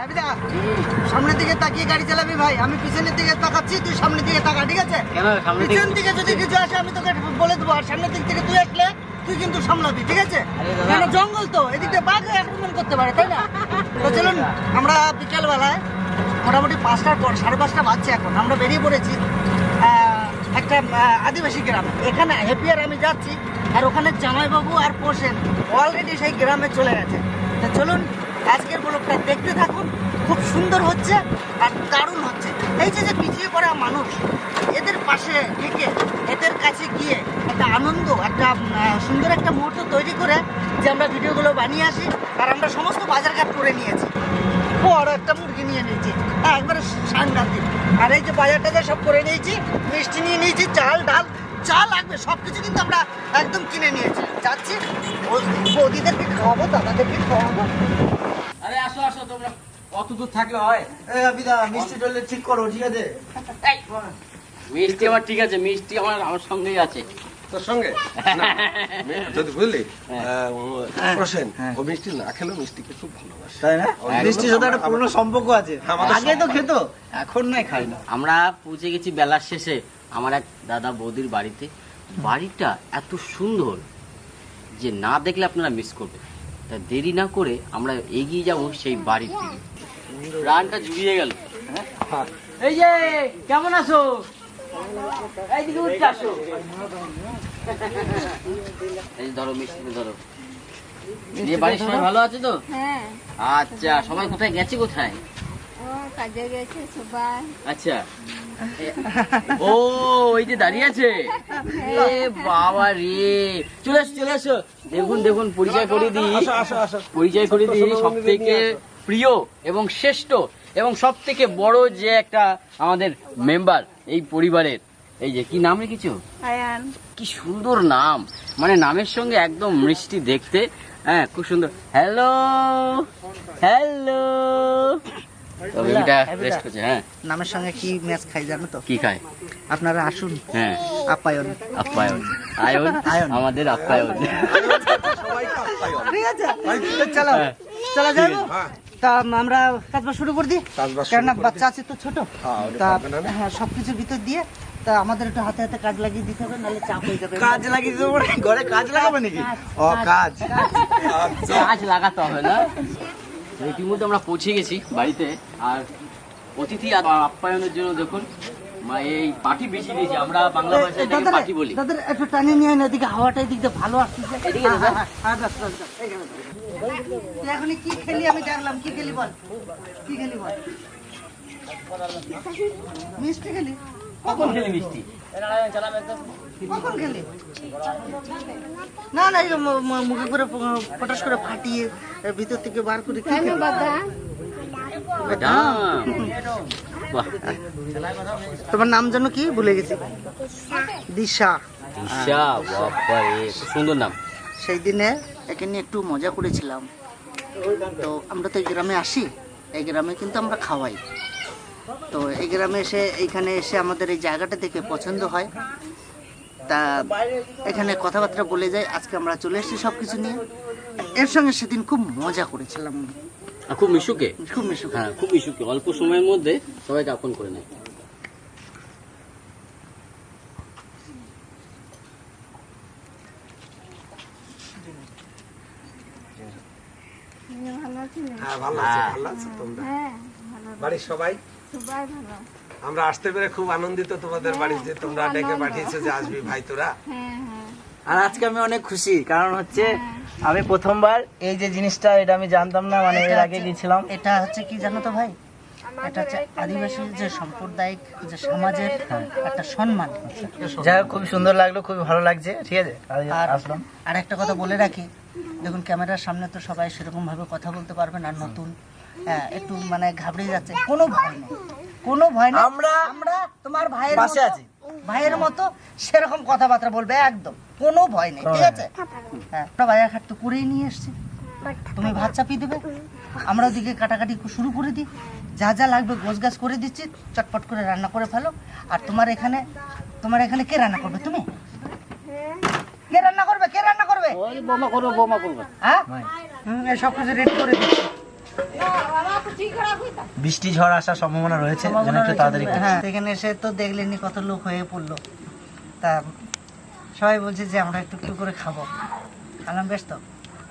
সামনের দিকে তাকিয়ে গাড়ি চালাবি ভাই। আমি পিছনের দিকে তাকাচ্ছি তুই সামনের দিকে তাকা ঠিক আছে? কেন সামনে পিছন দিকে যদি কিছু আসে আমি তোকে বলে দেবো। আর সামনের দিক থেকে তুই আসলে তুই কিন্তু সামলাবি ঠিক আছে? কেন জঙ্গল তো? এদিকে বাঘ আক্রমণ করতে পারে তাই না? তো চলুন আমরা বিকেল বেলায় মোটামুটি পাঁচটার পর সাড়ে পাঁচটা বাজছে এখন। আমরা বেরিয়ে পড়েছি একটা আদিবাসী গ্রাম। এখানে হ্যাপিয়ার আমি যাচ্ছি আর ওখানে জামাইবাবু আর পোষেন অলরেডি সেই গ্রামে চলে গেছে। তো চলুন আজকের ব্লগটা দেখতে থাকুন, খুব সুন্দর হচ্ছে আর দারুণ হচ্ছে। এই যে যে পিছিয়ে পড়া মানুষ, এদের পাশে থেকে, এদের কাছে গিয়ে একটা আনন্দ, একটা সুন্দর একটা মুহূর্ত তৈরি করে যে আমরা ভিডিওগুলো বানিয়ে আসি আর আমরা সমস্ত বাজারঘাট করে নিয়েছি। বড় একটা মুরগি নিয়ে নিয়েছি। হ্যাঁ একবারে সাংঘাতিক। আর এই যে বাজার টাজার সব করে নিয়েছি, মিষ্টি নিয়ে নিয়েছি, চাল, ডাল, যা লাগবে সব কিছু কিন্তু আমরা একদম কিনে নিয়েছি। যাচ্ছি বৌদিদেরকে খাওয়াবো, দাদাদেরকে খাওয়াবো। তোমরা কত দূর থাকলে হয়। এই আবিদা মিষ্টি ঠিক করো ঠিক আছে? মিষ্টি আমার ঠিক আছে মিষ্টি আমার আমার সঙ্গেই আছে। তোর সঙ্গে? যদি বুঝলি হ্যাঁ। প্রসেন ও মিষ্টি না খেলেও মিষ্টিকে খুব ভালোবাসে। তাই না? মিষ্টির সাথে একটা পুরনো সম্পর্ক আছে। আগে তো খেতো এখন নাই খাই না। আমরা পৌঁছে গেছি বেলার শেষে আমার এক দাদা বৌদির বাড়িতে। বাড়িটা এত সুন্দর যে না দেখলে আপনারা মিস করবেন। তা দেরি না করে আমরা এগিয়ে যাব সেই বাড়ির দিকে। প্রাণটা জুড়িয়ে গেল। এই যে কেমন আছো? এইদিকে উঠতে আসো। এই ধরো মিষ্টি ধরো। দিয়ে বাড়ির সবাই ভালো আছে তো? হ্যাঁ। আচ্ছা সবাই কোথায়? গেছে কোথায়? ও কাজে গেছে সবাই। আচ্ছা। ও ওই যে দাঁড়িয়ে আছে। এ বাবা রে। চলে এসো চলে এসো। দেখুন দেখুন পরিচয় করে দিই। পরিচয় করে দিই সব থেকে প্রিয় এবং শ্রেষ্ঠ এবং সব থেকে বড় যে একটা আমাদের মেম্বার এই পরিবারের। এই যে কি নাম রেখেছো? কি সুন্দর নাম। মানে নামের সঙ্গে একদম মিষ্টি দেখতে। হ্যাঁ খুব সুন্দর। হ্যালো হ্যালো রেস্ট করছে হ্যাঁ। নামের সঙ্গে কি ম্যাচ খাই জানো তো? কি খায়? আপনারা আসুন। হ্যাঁ। আপ্যায়ন আপ্যায়ন আয়ন? আয়ন। আমাদের আপ্যায়ন ঠিক আছে। চলো। হ্যাঁ। চলো যাব হ্যাঁ। তা আমরা কাজবাজ শুরু করে দিই। কেননা বাচ্চা আছে তো ছোট। হ্যাঁ, তা। হ্যাঁ সবকিছুর ভিতর দিয়ে তা আমাদের একটু হাতে হাতে কাজ লাগিয়ে দিতে হবে নাহলে চাপ হয়ে যাবে। কাজ লাগিয়ে দেবো না ঘরে কাজ লাগাবে নাকি? ও কাজ গাছ লাগাতে হবে না? ইতিমধ্যে আমরা পৌঁছে গেছি বাড়িতে। আর অতিথি আর আপ্যায়নের জন্য দেখুন মা এই পাটি বেশি দিয়েছি। আমরা বাংলা ভাষায় এটাকে পাটি বলি। দাদা একটু টানিয়ে নিয়ে না এদিকে হাওয়াটা এদিক ভালো আসছে এদিকে দাদা? হ্যাঁ বাস বাস বাস, এইখানে দাও। তুই এখন কি খেলি? আমি দেখলাম কি খেলি বল? কি খেলি বল? মিষ্টি খেলি? কখন খেলি মিষ্টি? কখন খেলি? না না মুখে করে পটাশ করে ফাটিয়ে ভিতর থেকে বার করে তোমার নাম যেন কি? ভুলে গেছি। দিশা। দিশা সুন্দর নাম। সেই দিনে একে নিয়ে একটু মজা করেছিলাম। তো আমরা তো এই গ্রামে আসি এই গ্রামে কিন্তু আমরা খাওয়াই। তো এই গ্রামে এসে এইখানে এসে আমাদের এই জায়গাটা দেখে পছন্দ হয়। তা এখানে কথাবার্তা বলে যাই আজকে আমরা চলে এসেছি সব কিছু নিয়ে। এর সঙ্গে সেদিন খুব মজা করেছিলাম। খুব মিশুকে? খুব মিশুক। হ্যাঁ খুব মিশুকে। অল্প সময়ের মধ্যে সবাইকে আপন করে নেয়। ভালো আছো? হ্যাঁ ভালো আছে ভালো আছে তোমরা? হ্যাঁ বাড়ির সবাই? আমরা আসতে পেরে খুব আনন্দিত তোমাদের বাড়ি যে তোমরা ডেকে পাঠিয়েছো যে আসবি ভাই তোরা হ্যাঁ হ্যাঁ। আর আজকে আমি অনেক খুশি কারণ হচ্ছে আমি প্রথমবার এই যে জিনিসটা এটা আমি জানতাম না মানে এর আগে গেছিলাম এটা হচ্ছে কি জানো তো ভাই? এটা হচ্ছে আদিবাসী যে সাম্প্রদায়িক যে সমাজের একটা সম্মান। যাই হোক খুব সুন্দর লাগল খুবই ভালো লাগছে ঠিক আছে? আর আসলাম। আর একটা কথা বলে রাখি দেখুন ক্যামেরার সামনে তো সবাই সেরকম ভাবে কথা বলতে পারবে না নতুন। হ্যাঁ, একটু মানে ঘাবড়ে যাচ্ছে। কোনো ভয় নেই। কোনো ভয় নেই। আমরা- আমরা তোমার ভাইয়ের পাশে আছি। ভাইয়ের মতো সেরকম কথাবার্তা বলবে একদম। কোনো ভয় নেই ঠিক আছে? হ্যাঁ আমরা বাজার ঘাট তো করেই নিয়ে এসছি। তুমি ভাত চাপিয়ে দেবে। আমরা ওদিকে কাটাকাটি শুরু করে দিই। যা যা লাগবে গোছ গাছ করে দিচ্ছি চটপট করে রান্না করে ফেলো। আর তোমার এখানে তোমার এখানে কে রান্না করবে তুমি? কে রান্না করবে? কে রান্না করবে? বোমা করব বোমা করব। হ্যাঁ? সব কিছু রেডি করে দিচ্ছি। বৃষ্টি ঝড় আসার সম্ভাবনা রয়েছে একটু তাড়াতাড়ি। হ্যাঁ এসে তো দেখলেনি কত লোক হয়ে পড়ল। তা সবাই বলছে যে আমরা একটু একটু করে খাব। খালাম বেশ তো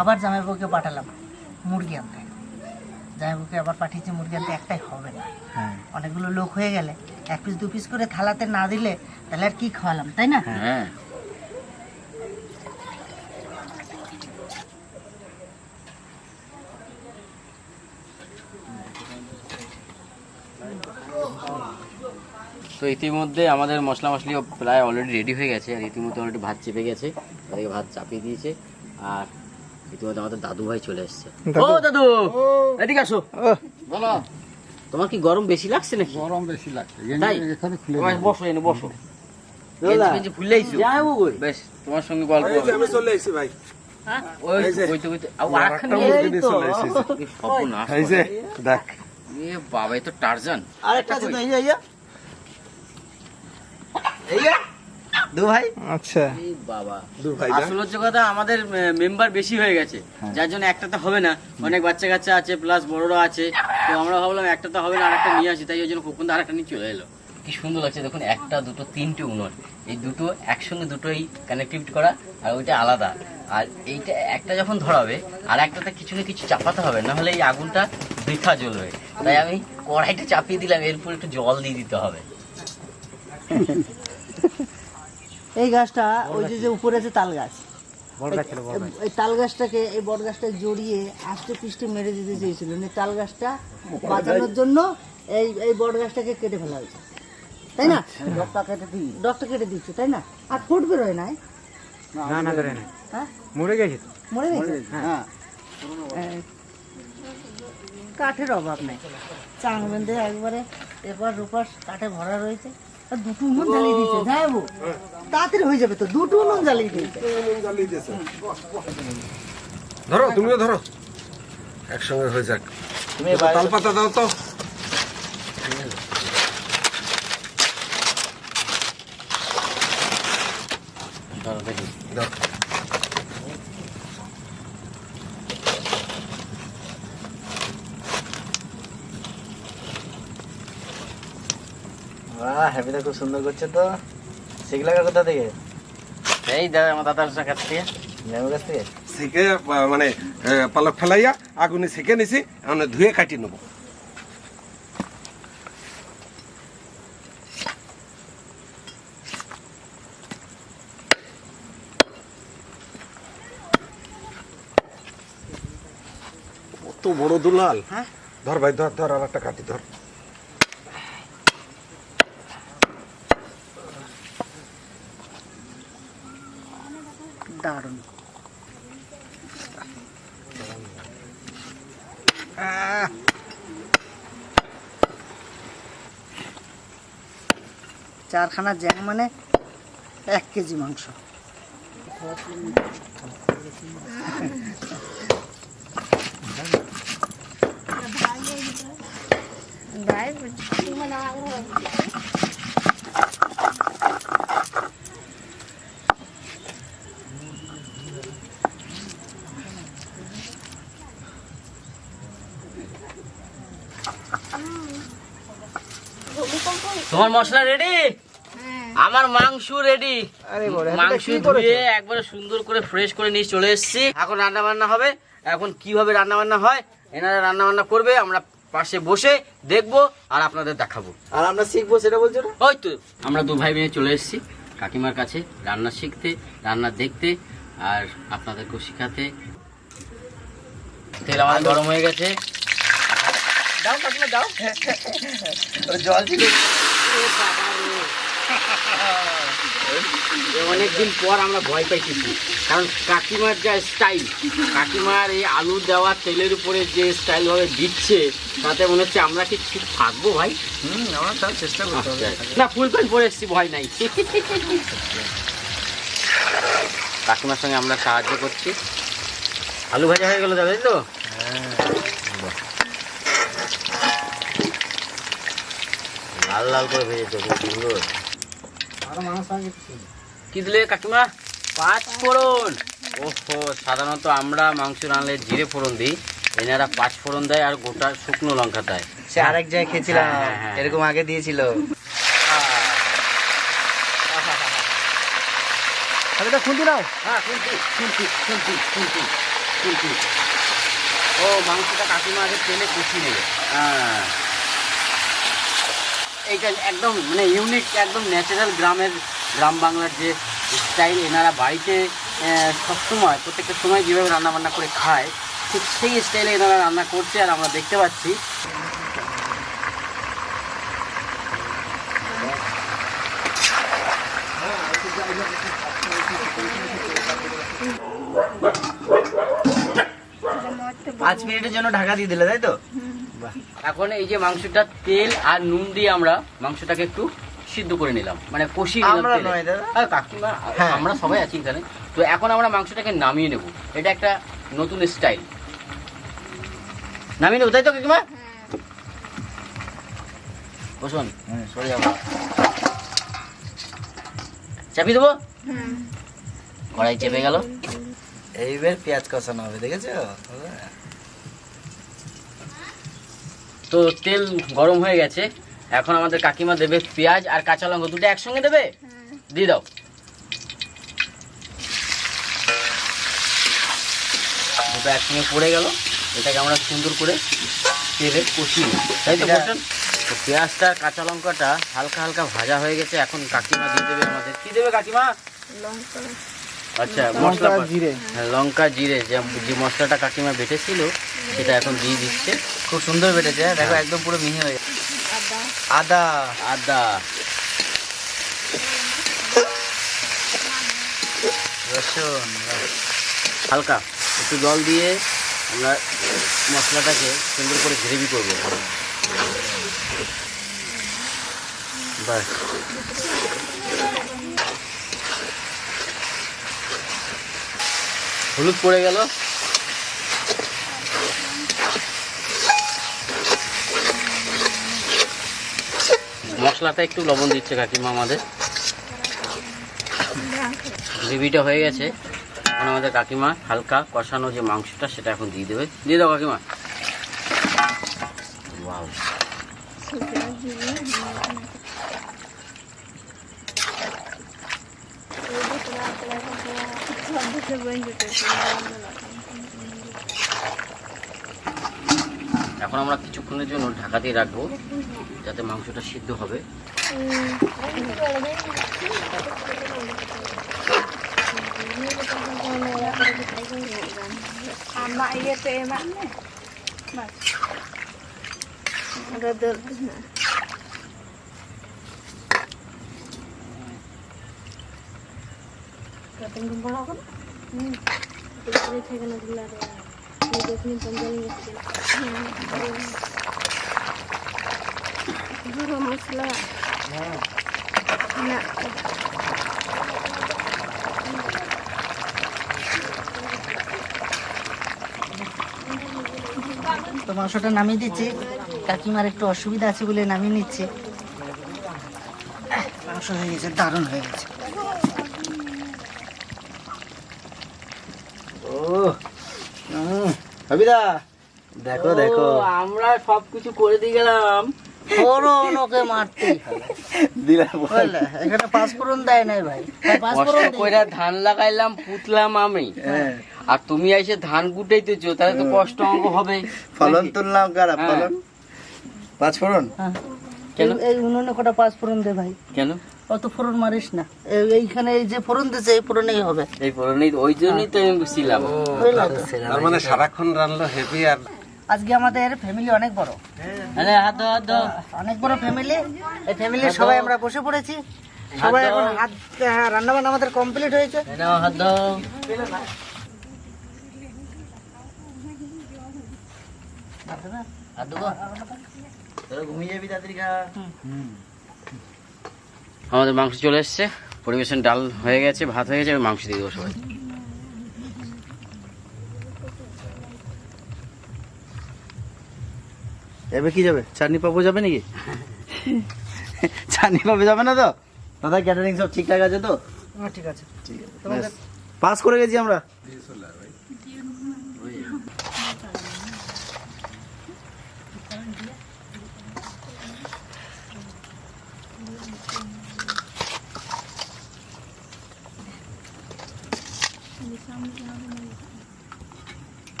আবার জামাইবাবুকে পাঠালাম মুরগি আনতে। জামাইবাবুকে আবার পাঠিয়েছি মুরগি আনতে একটাই হবে না। হ্যাঁ। অনেকগুলো লোক হয়ে গেলে এক পিস দু পিস করে থালাতে না দিলে তাহলে আর কি খাওয়ালাম তাই না? তো ইতিমধ্যে আমাদের মশলা মশলি প্রায় অলরেডি রেডি হয়ে গেছে আর ইতিমধ্যে অলরেডি ভাত চেপে গেছে তাদেরকে ভাত চাপিয়ে দিয়েছে আর ইতিমধ্যে আমাদের দাদু ভাই চলে এসছে। ও দাদু! এদিকে আসো। বলো তোমার কি গরম বেশি লাগছে নাকি? গরম বেশি লাগছে তাই? এখানে খুলে বসো এনে বসো? বেশ তোমার সঙ্গে গল্প আমি চলে এসেছি ভাই। দেখ। এ বাবা এ তো টারজান। আরেকটা আছে তো, এই যে, এই যে। এই যে, দু ভাই। আচ্ছা। বাবা। দু ভাই আসল হচ্ছে কথা আমাদের মেম্বার বেশি হয়ে গেছে। যার জন্য একটা তো হবে না। অনেক বাচ্চা কাচ্চা আছে প্লাস বড়রা আছে। তো আমরা ভাবলাম একটা তো হবে না আরেকটা নিয়ে আসি। তাই ওই জন্য খোকন আরেকটা নিয়ে চলে এলো। কি সুন্দর লাগছে দেখুন একটা দুটো তিনটে এই দুটো একসঙ্গে দুটোই কানেক্টিভ করা আর ওইটা আলাদা। আর এইটা একটা যখন ধরাবে আর একটাতে কিছু না কিছু চাপাতে হবে না হলে এই আগুনটা বৃথা জ্বলবে। তাই আমি কড়াইটা চাপিয়ে দিলাম এরপর একটু জল দিয়ে দিতে হবে। এই গাছটা ওই যে যে উপরে আছে তাল গাছ। এই- তাল গাছটাকে এই বট গাছটা জড়িয়ে আষ্টে পৃষ্ঠে মেরে দিতে চেয়েছিল। মানে তাল গাছটা বাঁচানোর জন্য এই এই বট গাছটাকে কেটে ফেলা হয়েছে। তাই না? ডকটা কেটে দিই। ডকটা কেটে দিচ্ছে তাই না? আর ফুট বেরোয় নাই? না না করে না হ্যাঁ? মরে গেছে মরে গেছে? হ্যাঁ। কাঠের অভাব নেই। চাং বেঁধে একবারে এবার রূপাস কাঠে ভরা রয়েছে। দুটো নুন জ্বালিয়ে দিচ্ছে যাব তাড়াতাড়ি হয়ে যাবে তো দুটো নুন জ্বালিয়ে দিয়েছে। ধরো তুমিও ধরো। একসঙ্গে হয়ে যাক। তুমি দুটো তাল পাতা দাও তো। দেখি। দাও। হ্যাপিটা খুব সুন্দর করছে তো। শিখলে কোথা থেকে? এই দাদা আমার দাদার কাছ থেকে। আহ, মানে পালক ফেলাইয়া আগুনে সেকে নিছি এখন ধুয়ে কাটি নেব। কত বড় দুলাল। হ্যাঁ? ধর ভাই ধর ধর আর একটা কাটি ধর। দারুণ। চারখানা জ্যাং মানে এক কেজি মাংস। তোমার মশলা রেডি আমার মাংস রেডি মাংস ধুয়ে একবারে সুন্দর করে ফ্রেশ করে নিয়ে চলে এসেছি। এখন রান্না বান্না হবে। এখন কীভাবে রান্না বান্না হয় এনারা রান্না বান্না করবে আমরা পাশে বসে দেখব আর আপনাদের দেখাবো। আর আমরা শিখব সেটা বলছো ওই তো আমরা দু ভাই মেয়ে চলে এসেছি কাকিমার কাছে রান্না শিখতে রান্না দেখতে আর আপনাদেরকেও শেখাতে। তেল আমাদের গরম হয়ে গেছে। দাও কাকিমা দাও। জল ছিল অনেকদিন পর আমরা ভয় পাইতেছি কারণ কাকিমার যা স্টাইল কাকিমার এই আলু দেওয়া তেলের উপরে যে স্টাইল ভাবে দিচ্ছে তাতে মনে হচ্ছে আমরা কি ঠিক থাকব ভাই? হুম আমরা চেষ্টা করতে হবে। না ফুল প্যান্ট পরে এসছি ভয় নাই। কাকিমার সঙ্গে আমরা সাহায্য করছি। আলু ভাজা হয়ে গেলো যাবে তো? লাল লাল করে ভেজেছে খুব সুন্দর কি দিলে কাকিমা? পাঁচ ফোড়ন। ওহো সাধারণত আমরা মাংস রানলে জিরে ফোড়ন দিই। এনারা পাঁচ ফোড়ন দেয় আর গোটা শুকনো লঙ্কা দেয়। সে আরেক জায়গায় খেয়েছিলাম। হ্যাঁ, হ্যাঁ, হ্যাঁ। এরকম আগে দিয়েছিল। আমি তো নাও। হ্যাঁ শুনছি শুনছি শুনছি শুনছি শুনছি ও মাংসটা কাকিমা আগে তেলে কষি নেবে। হ্যাঁ। এইটা একদম মানে ইউনিক একদম ন্যাচারাল গ্রামের, গ্রাম বাংলার যে স্টাইল এনারা বাড়িতে সবসময়, প্রত্যেকটা সময় যেভাবে রান্না বান্না করে খায়, ঠিক সেই স্টাইলে এনারা রান্না করছে আর আমরা দেখতে পাচ্ছি। পাঁচ মিনিটের জন্য ঢাকা দিয়ে দিলে, তাই তো? এখন এই যে মাংসটা তেল আর নুন দিয়ে আমরা মাংসটাকে একটু সিদ্ধ করে নিলাম। মানে কষিয়ে নিলাম আমরা তেলে। দাদা। আর কাকিমা হ্যাঁ। আমরা সবাই আছি এখানে। তো এখন আমরা মাংসটাকে নামিয়ে নেব। এটা একটা নতুন স্টাইল। নামিয়ে নেব তাই তো কাকিমা? বসুন। সরে যাব। চাপিয়ে দেবো? কড়াই চেপে গেল। এইবার পেঁয়াজ কষানো হবে দেখেছ? তো তেল গরম হয়ে গেছে। এখন আমাদের কাকিমা দেবে পেঁয়াজ আর কাঁচা লঙ্কা দুটো একসঙ্গে দেবে? দিয়ে দাও। দুটো একসঙ্গে পড়ে গেল। এটাকে আমরা সুন্দর করে তেলে কষিয়ে তাই তো তো পেঁয়াজটা কাঁচা লঙ্কাটা হালকা হালকা ভাজা হয়ে গেছে। এখন কাকিমা দিয়ে দেবে আমাদের। কি দেবে কাকিমা? লঙ্কা। আচ্ছা মশলা জিরে। হ্যাঁ, লঙ্কা জিরে। যে যে মশলাটা কাকিমা বেটেছিল সেটা এখন দিয়ে দিচ্ছে। খুব সুন্দর বেটেছে হ্যাঁ? দেখো একদম পুরো মিহি হয়ে গেছে। আদা। আদা। আদা। রসুন হালকা। একটু জল দিয়ে আমরা মশলাটাকে সুন্দর করে গ্রেভি করব। বাস হলুদ পড়ে গেল। মশলাটা একটু লবণ দিচ্ছে কাকিমা আমাদের। গ্রেভিটা হয়ে গেছে। এখন আমাদের কাকিমা হালকা কষানো যে মাংসটা, সেটা এখন দিয়ে দেবে। দিয়ে দাও কাকিমা। ওয়াও শুকনো জিরে এখন আমরা কিছুক্ষণের জন্য ঢাকা দিয়ে রাখব, যাতে মাংসটা সিদ্ধ হবে। কাটিং গুম্বা হবে না হুম তো মাংসটা নামিয়ে দিচ্ছি। কাকিমার একটু অসুবিধা আছে বলে নামিয়ে নিচ্ছে। মাংস হয়ে গেছে, দারুণ হয়ে গেছে। দেখো দেখো। আমরা সবকিছু করে দিয়ে গেলাম। ফোড়ন ওকে মারতেই দিলাম এখানে পাঁচফোড়ন দেয় নাই ভাই। পাঁচফোড়ন কষ্ট ধান লাগাইলাম পুতলাম আমি। হ্যাঁ। আর তুমি এসে ধান কুটাইতেছো তাহলে তো কষ্ট অঙ্ক হবে। ফলন তুললাম কারা হ্যাঁ। ফলন? পাঁচ ফোড়ন? হ্যাঁ। কেন? এই- এই উনুনে কটা পাঁচফোড়ন দে ভাই। কেন? অত ফোড়ন মারিস না। এইখানে এই যে ফোড়ন দিছে এই ফোড়নেই হবে। এই পরনেই ওই জন্যই তো আমি ছিলাম। তার মানে সারাক্ষণ রান্না হেভি আর আজকে আমাদের ফ্যামিলি অনেক বড়। আরে হাত হাত অনেক বড় ফ্যামিলি এই ফ্যামিলির সবাই আমরা বসে পড়েছি। সবাই এখন হাত রান্না বান্না আমাদের কমপ্লিট হয়েছে। নাও, হাত দাও। হাত দেবো? তোরা ঘুমিয়ে যাবি তাড়াতাড়ি খা। আমাদের মাংস চলে এসছে। পরিবেশন ডাল হয়ে গেছে ভাত হয়ে গেছে এবার মাংস দিয়ে দেবো সবাই। এবার কি যাবে? চাটনি পাবো যাবে নাকি? চাটনি পাবো যাবে না তো? দাদা ক্যাটারিং সব ঠিকঠাক আছে তো? হ্যাঁ, ঠিক আছে। ঠিক আছে পাস করে গেছি আমরা।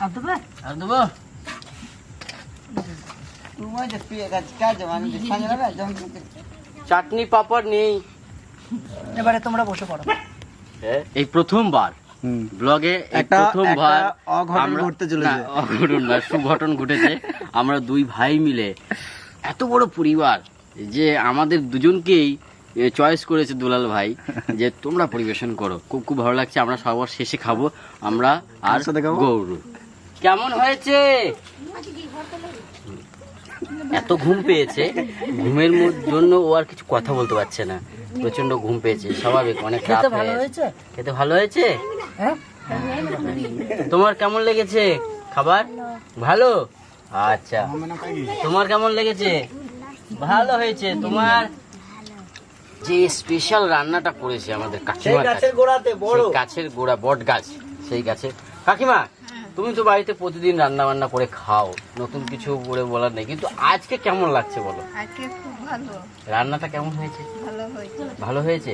আর দেবে আর দেবো চাটনি পাপড় নেই। এবারে তোমরা বসে পড়ো। এই প্রথমবার। ব্লগে একটা- প্রথমবার অঘটন ঘটতে চলেছে। অঘটন না সুঘটন ঘটেছে। আমরা দুই ভাই মিলে এত বড় পরিবার যে আমাদের দুজনকেই চয়েস করেছে দুলাল ভাই যে তোমরা পরিবেশন করো। খুব খুব ভালো লাগছে আমরা সবার শেষে খাব। আমরা আর? গৌরু। কেমন হয়েছে? এত ঘুম পেয়েছে? ঘুমের জন্য ও আর কিছু কথা বলতে পারছে না। প্রচণ্ড ঘুম পেয়েছে স্বাভাবিক অনেক খেতে ভালো হয়েছে? খেতে ভালো হয়েছে? হ্যাঁ? তোমার কেমন লেগেছে খাবার? ভালো? আচ্ছা। তোমার কেমন লেগেছে? ভালো হয়েছে। তোমার যে স্পেশাল রান্নাটা করেছে আমাদের সেই গাছের গোড়াতে বড়। গাছের গোড়া বট গাছ সেই গাছে। কাকিমা তুমি তো বাড়িতে প্রতিদিন রান্না বান্না করে খাও নতুন কিছু করে বলার নেই কিন্তু আজকে কেমন লাগছে বলো? আজকে খুব ভালো। রান্নাটা কেমন হয়েছে? ভালো হয়েছে। ভালো হয়েছে?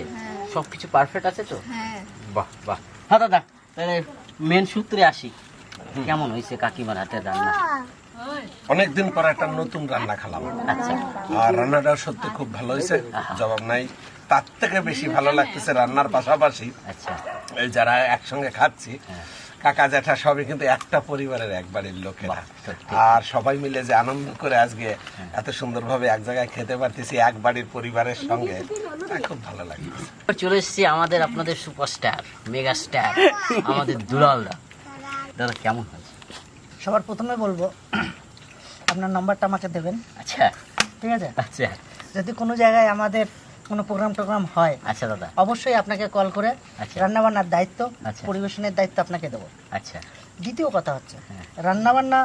সবকিছু পারফেক্ট আছে তো? হ্যাঁ। বাহ বাহ। হ্যাঁ দাদা তাহলে মেন সূত্রে আসি। কেমন হয়েছে কাকিমার হাতের রান্না? অনেকদিন পর একটা নতুন রান্না খেলাম। আচ্ছা। আর রান্নাটা সত্যি খুব ভালো হয়েছে জবাব নাই। তার থেকে বেশি ভালো লাগতেছে রান্নার পাশাপাশি আচ্ছা। এই যারা একসঙ্গে খাচ্ছি কাকা জ্যাঠা সবই কিন্তু একটা পরিবারের এক বাড়ির লোকেরা আর সবাই মিলে যে আনন্দ করে আজকে এত সুন্দরভাবে এক জায়গায় খেতে পারতেছি এক বাড়ির পরিবারের সঙ্গে তা খুব ভালো লাগে চলে এসেছি আমাদের আপনাদের সুপারস্টার মেগা স্টার আমাদের দুলালদা। দাদা কেমন হয়েছে? সবার প্রথমে বলব আপনার নাম্বারটা আমাকে দেবেন। আচ্ছা। ঠিক আছে? আচ্ছা। যদি কোনো জায়গায় আমাদের কোনো প্রোগ্রাম টোগ্রাম হয় আচ্ছা দাদা। অবশ্যই আপনাকে কল করে আচ্ছা। রান্নাবান্নার দায়িত্ব আচ্ছা। পরিবেশনের দায়িত্ব আপনাকে দেবো। আচ্ছা। দ্বিতীয় কথা হচ্ছে হ্যাঁ। রান্নাবান্না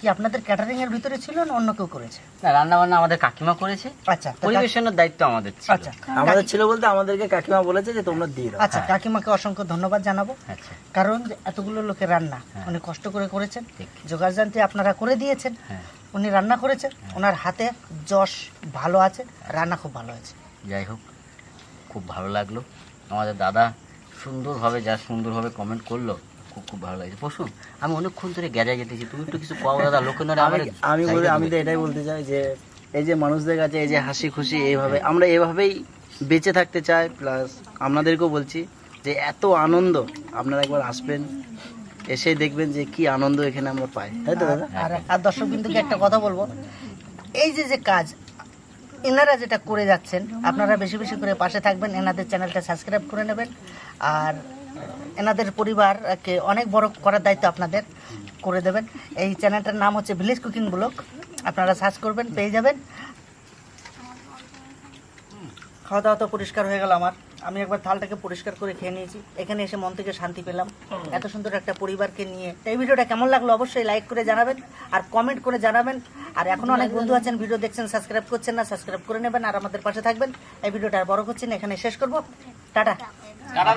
কি আপনাদের ক্যাটারিং এর ভিতরে ছিল না অন্য কেউ করেছে? না রান্না বান্না আমাদের কাকিমা করেছে। আচ্ছা পরিবেশনের দায়িত্ব আমাদের ছিল। আচ্ছা আমাদের ছিল বলতে আমাদেরকে কাকিমা বলেছে যে তোমরা দিয়ে দাও। আচ্ছা কাকিমাকে অসংখ্য ধন্যবাদ জানাব। আচ্ছা। কারণ এতগুলো লোকের রান্না হ্যাঁ। উনি কষ্ট করে করেছেন। ঠিক। যোগাযান্ত্রী আপনারা করে দিয়েছেন। হ্যাঁ। উনি রান্না করেছেন। ওনার হাতে যশ ভালো আছে রান্না খুব ভালো আছে। যাই হোক খুব ভালো লাগল। আমাদের দাদা সুন্দরভাবে যা সুন্দরভাবে কমেন্ট করল খুব খুব ভালো লাগছে। পশুন আমি অনেকক্ষণ ধরে গ্যাজায় যেতেছি তুমি একটু কিছু পাও দাদা নড়ে আমি বলি আমি তো এটাই বলতে চাই যে এই যে মানুষদের কাছে এই যে হাসি খুশি এইভাবে আমরা এভাবেই বেঁচে থাকতে চাই প্লাস আপনাদেরকেও বলছি যে এত আনন্দ আপনারা একবার আসবেন এসে দেখবেন যে কি আনন্দ এখানে আমরা পাই। তাই তো দাদা? আর আর দর্শক বিন্দুকে একটা কথা বলব। এই যে যে কাজ এনারা যেটা করে যাচ্ছেন আপনারা বেশি বেশি করে পাশে থাকবেন এনাদের চ্যানেলটা সাবস্ক্রাইব করে নেবেন আর এনাদের পরিবারকে অনেক বড় করার দায়িত্ব আপনাদের করে দেবেন। এই চ্যানেলটার নাম হচ্ছে ভিলেজ কুকিং ব্লগ। আপনারা সার্চ করবেন, পেয়ে যাবেন। খাওয়া দাওয়া তো পরিষ্কার হয়ে গেল আমার। আমি একবার থালটাকে পরিষ্কার করে খেয়ে নিয়েছি। এখানে এসে মন থেকে শান্তি পেলাম। এত সুন্দর একটা পরিবারকে নিয়ে। এই ভিডিওটা কেমন লাগল অবশ্যই লাইক করে জানাবেন আর কমেন্ট করে জানাবেন। আর এখন অনেক বন্ধু আছেন ভিডিও দেখছেন সাবস্ক্রাইব করছেন না সাবস্ক্রাইব করে নেবেন আর আমাদের পাশে থাকবেন। এই ভিডিওটা আর বড় করছেন এখানে শেষ করব। Tata tata.